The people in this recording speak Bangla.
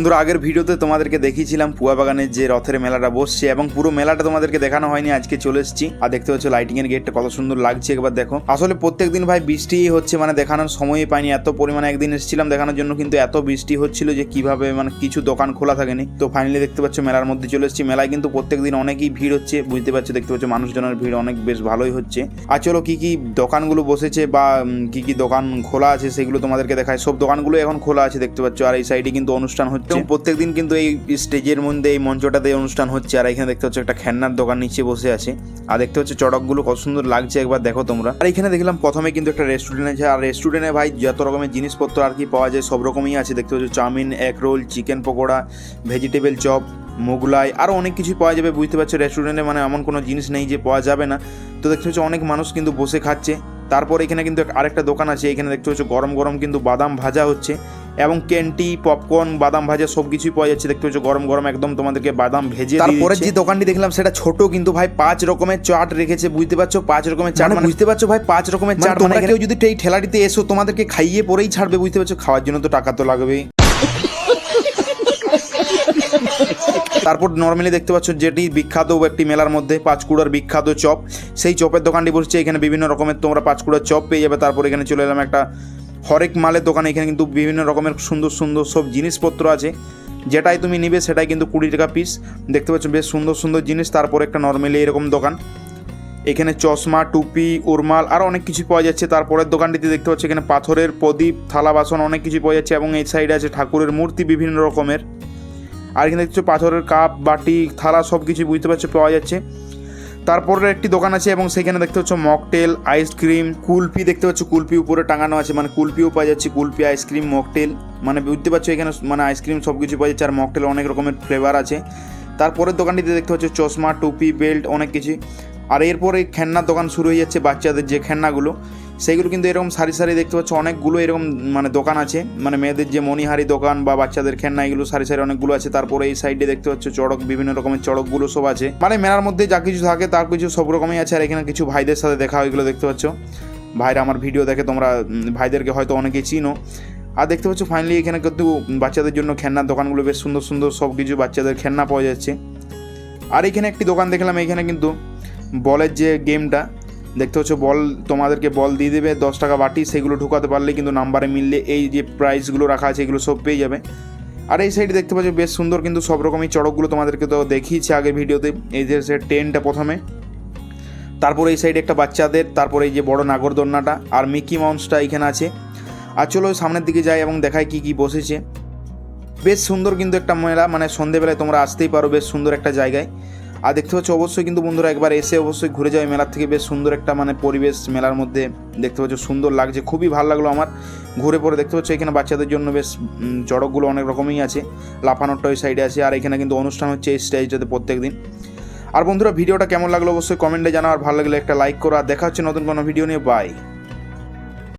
বন্ধুরা, আগের ভিডিওতে তোমাদেরকে দেখিয়েছিলাম পুয়া বাগানের যে রথের মেলাটা বসছে এবং পুরো মেলাটা তোমাদেরকে দেখানো হয়নি, আজকে চলে এসেছি। আর দেখতে পাচ্ছ লাইটিং এর গেটটা কত সুন্দর লাগছে একবার দেখো। আসলে প্রত্যেকদিন ভাই বৃষ্টি হচ্ছে মানে দেখানোর সময়ই পাইনি। এত পরিমাণে একদিন এসেছিলাম, দেখানোর জন্য কিন্তু এত বৃষ্টি হচ্ছিল যে কীভাবে মানে কিছু দোকান খোলা থাকেনি। তো ফাইনালি দেখতে পাচ্ছ, মেলার মধ্যে চলে এসেছি। মেলায় কিন্তু প্রত্যেকদিন অনেকই ভিড় হচ্ছে, বুঝতে পারছ, দেখতে পাচ্ছ, মানুষজনের ভিড় অনেক বেশ ভালোই হচ্ছে। আর চলো, কি কি দোকানগুলো বসেছে বা কি কি দোকান খোলা আছে, সেগুলো তোমাদেরকে দেখায় সব দোকানগুলো এখন খোলা আছে, দেখতে পাচ্ছ। আর এই সাইডে কিন্তু অনুষ্ঠান হচ্ছে। এবং প্রত্যেকদিন কিন্তু এই স্টেজের মধ্যে এই মঞ্চটাতে অনুষ্ঠান হচ্ছে, আর এখানে দেখতে পাচ্ছ একটা খেলনার দোকান নিচে বসে আছে। আর দেখতে হচ্ছে চড়কগুলো কত সুন্দর লাগছে একবার দেখো তোমরা। আর এখানে দেখলাম প্রথমে কিন্তু একটা রেস্টুরেন্ট আছে, আর রেস্টুরেন্টে ভাই যত রকমের জিনিসপত্র আর কি পাওয়া যায় সব রকমই আছে। দেখতে পাচ্ছ chow mein egg roll chicken pakora vegetable chop Mughlai আরও অনেক কিছু পাওয়া যাবে। বুঝতে পারছ রেস্টুরেন্টে মানে এমন কোনো জিনিস নেই যে পাওয়া যাবে না। তো দেখতে পাচ্ছ অনেক মানুষ কিন্তু বসে খাচ্ছে। তারপর এখানে কিন্তু আরেকটা দোকান আছে, এখানে দেখতে পাচ্ছ গরম গরম কিন্তু বাদাম ভাজা হচ্ছে। এবং ক্যান্টি পপকর্ন বাদাম ভাজা সব কিছুই পাওয়া যাচ্ছে। দেখতে পাচ্ছ গরম গরম একদম তোমাদেরকে বাদাম ভেজে তারপরে যে দোকানটি দেখলাম সেটা ছোট কিন্তু ভাই পাঁচ রকমের চাট রেখেছে বুঝতে পারছ? পাঁচ রকমের চাট মানে বুঝতে পারছ ভাই পাঁচ রকমের চাট তোমরা কেউ যদি এই ঠেলাটিতে এসো তোমাদেরকে খাইয়ে পরেই ছাড়বে বুঝতে পারছ? খাওয়ার জন্য তো টাকা তো লাগবেই তারপর নর্মালি দেখতে পাচ্ছ যেটি বিখ্যাত একটি মেলার মধ্যে পাঁচকুড়ার বিখ্যাত চপ। সেই চপের দোকানটি বসছে এখানে বিভিন্ন রকমের তোমরা পাঁচকুড়ার চপ পেয়ে যাবে। তারপর এখানে চলে এলাম একটা হরেক মালের দোকানে এখানে কিন্তু বিভিন্ন রকমের সুন্দর সুন্দর সব জিনিসপত্র আছে। যেটাই তুমি নিবে সেটাই কিন্তু কুড়ি টাকা পিস দেখতে পাচ্ছ বেশ সুন্দর সুন্দর জিনিস, তারপর একটা নর্মালি এরকম দোকান। এখানে চশমা, টুপি, উরমাল আরও অনেক কিছু পাওয়া যাচ্ছে। তারপরের দোকানটিতে দেখতে পাচ্ছ এখানে পাথরের প্রদীপ, থালা বাসন অনেক কিছু পাওয়া যাচ্ছে এবং এই সাইডে আছে ঠাকুরের মূর্তি বিভিন্ন রকমের। আর এখানে দেখছ পাথরের কাপ বাটি, থালা সব কিছু বুঝতে পারছ পাওয়া যাচ্ছে। তারপরে একটি দোকান আছে এবং সেখানে দেখতে পাচ্ছ মকটেল, আইসক্রিম কুলপি দেখতে পাচ্ছ কুলপি উপরে টাঙানো আছে মানে কুলপিও পাওয়া যাচ্ছে কুলপি আইসক্রিম, মকটেল মানে বুঝতে পারছ এখানে মানে আইসক্রিম সব কিছু পাওয়া যাচ্ছে, আর মকটেল অনেক রকমের ফ্লেভার আছে। তারপরের দোকানটিতে দেখতে পাচ্ছ চশমা, টুপি বেল্ট অনেক কিছু। আর এরপরে খেলনার দোকান শুরু হয়ে যাচ্ছে বাচ্চাদের যে খেলনাগুলো। সেইগুলো কিন্তু এরকম সারি সারি দেখতে পাচ্ছ, অনেকগুলো এরকম মানে দোকান আছে। মানে মেয়েদের যে মণিহারি দোকান বা বাচ্চাদের খেলনা, এগুলো সারি সারি অনেকগুলো আছে। তারপরে এই সাইডে দেখতে পাচ্ছ, চড়ক, বিভিন্ন রকমের চড়কগুলো সব আছে। মানে মেলার মধ্যে যা কিছু থাকে, তার কিছু সব রকমই আছে। আর এখানে কিছু ভাইদের সাথে দেখা হয়, এগুলো দেখতে পাচ্ছ। ভাইরা আমার ভিডিও দেখে, তোমরা ভাইদেরকে হয়তো অনেকেই চিনো। আর দেখতে পাচ্ছ ফাইনালি এখানে কিন্তু বাচ্চাদের জন্য খেলনার দোকানগুলো বেশ সুন্দর সুন্দর সব কিছু বাচ্চাদের খেলনা পাওয়া যাচ্ছে। আর এখানে একটি দোকান দেখলাম, এখানে কিন্তু বলের যে গেমটা দেখতে হচ্ছে বল, তোমাদেরকে বল দিয়ে দেবে, দশ টাকা বাটি, সেগুলো ঢুকাতে পারলে কিন্তু নাম্বারে মিললে এই যে প্রাইসগুলো রাখা আছে, এগুলো সব পেয়ে যাবে। আর এই সাইডে দেখতে পাচ্ছ, বেশ সুন্দর কিন্তু সব রকমই চড়কগুলো তোমাদেরকে তো দেখিয়েছি আগের ভিডিওতে, এই যে সে ট্রেনটা প্রথমে। তারপর এই সাইডে একটা বাচ্চাদের, তারপরে এই যে বড় নাগরদোলনাটা, আর মিকি মাউন্সটা এখানে আছে। আর চলো সামনের দিকে যাই এবং দেখাই কি কি বসেছে। বেশ সুন্দর কিন্তু একটা মেলা মানে সন্ধেবেলায় তোমরা আসতেই পারো, বেশ সুন্দর একটা জায়গায়। আর দেখতে পাচ্ছ, অবশ্যই কিন্তু বন্ধুরা একবার এসে অবশ্যই ঘুরে যাবে মেলার থেকে বেশ সুন্দর একটা মানে পরিবেশ মেলার মধ্যে দেখতে পাচ্ছ, সুন্দর লাগছে। খুবই ভালো লাগল আমার ঘুরে পরে। দেখতে পাচ্ছ, এখানে বাচ্চাদের জন্য বেশ চড়কগুলো অনেক রকমই আছে। লাফানোরটা ওই সাইডে আছে। আর এখানে কিন্তু অনুষ্ঠান হচ্ছে এই স্টেজটাতে প্রত্যেক দিন আর বন্ধুরা, ভিডিওটা কেমন লাগল অবশ্যই কমেন্টে জানাও। আর ভালো লাগলে একটা লাইক করো। আর দেখা হচ্ছে নতুন কোনো ভিডিও নিয়ে। বাই